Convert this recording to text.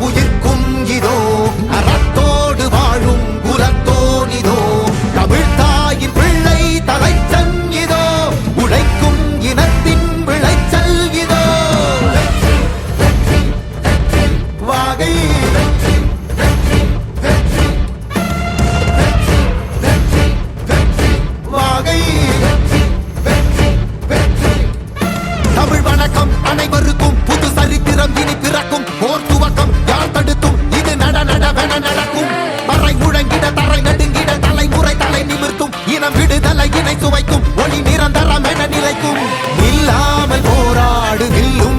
உயிர்க்கும் இதோ அறத்தோடு வாழும் குலத்தோன் இதோ தமிழ் தாயின் பிள்ளை தலைச்சன் இதோ உழைக்கும் இனத்தின் விளைச்சல் இதோ. வாகை வாகை தலையினை சுவைக்கும் ஒளி நிரந்தரமென நிலைக்கும். இல்லாமல் போராடு வில்லும்